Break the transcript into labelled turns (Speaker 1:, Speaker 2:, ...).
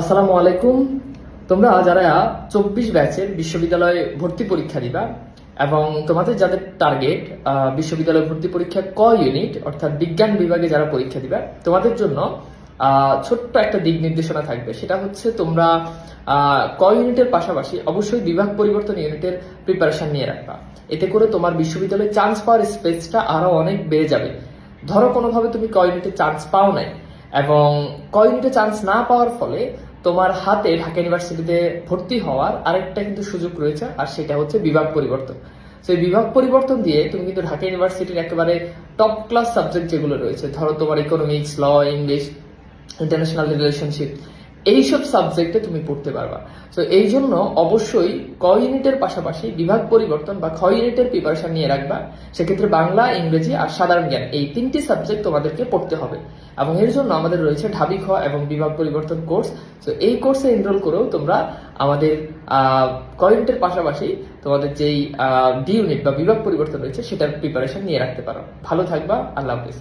Speaker 1: আসসালামু আলাইকুম। তোমরা যারা চব্বিশ ব্যাচের বিশ্ববিদ্যালয়ে ভর্তি পরীক্ষা দিবা এবং তোমাদের যাদের টার্গেট বিশ্ববিদ্যালয় ভর্তি পরীক্ষা ক ইউনিট, অর্থাৎ বিজ্ঞান বিভাগে যারা পরীক্ষা দিবা, তোমাদের জন্য ছোট্ট একটা দিক নির্দেশনা থাকবে। সেটা হচ্ছে তোমরা ক ইউনিটের পাশাপাশি অবশ্যই বিভাগ পরিবর্তন ইউনিটের প্রিপারেশন নিয়ে রাখবা। এতে করে তোমার বিশ্ববিদ্যালয়ে চান্স পাওয়ার স্পেসটা আরও অনেক বেড়ে যাবে। ধরো কোনোভাবে তুমি ক ইউনিটে চান্স পাও নাই। এবং ক ইউনিটে চান্স না পাওয়ার ফলে তোমার হাতে ঢাকা ইউনিভার্সিটিতে ভর্তি হওয়ার আরেকটা কিন্তু সুযোগ রয়েছে, আর সেটা হচ্ছে বিভাগ পরিবর্তন। তো এই বিভাগ পরিবর্তন দিয়ে তুমি কিন্তু ঢাকা ইউনিভার্সিটির একেবারে টপ ক্লাস সাবজেক্ট যেগুলো রয়েছে, ধরো তোমার economics law English international relationship এইসব সাবজেক্টে তুমি পড়তে পারবা। তো এই জন্য অবশ্যই ক ইউনিটের পাশাপাশি বিভাগ পরিবর্তন বা খ ইউনিটের প্রিপারেশন নিয়ে রাখবা। সেক্ষেত্রে বাংলা, ইংরেজি আর সাধারণ জ্ঞান এই তিনটি সাবজেক্ট তোমাদেরকে পড়তে হবে। এবং এর জন্য আমাদের রয়েছে ঢাবি খ এবং বিভাগ পরিবর্তন কোর্স তো এই কোর্সে এনরোল করেও তোমরা আমাদের ক ইউনিটের পাশাপাশি তোমাদের যেই ডি ইউনিট বা বিভাগ পরিবর্তন রয়েছে, সেটার প্রিপারেশন নিয়ে রাখতে পারো। ভালো থাকবা, আল্লাহ হাফিজ।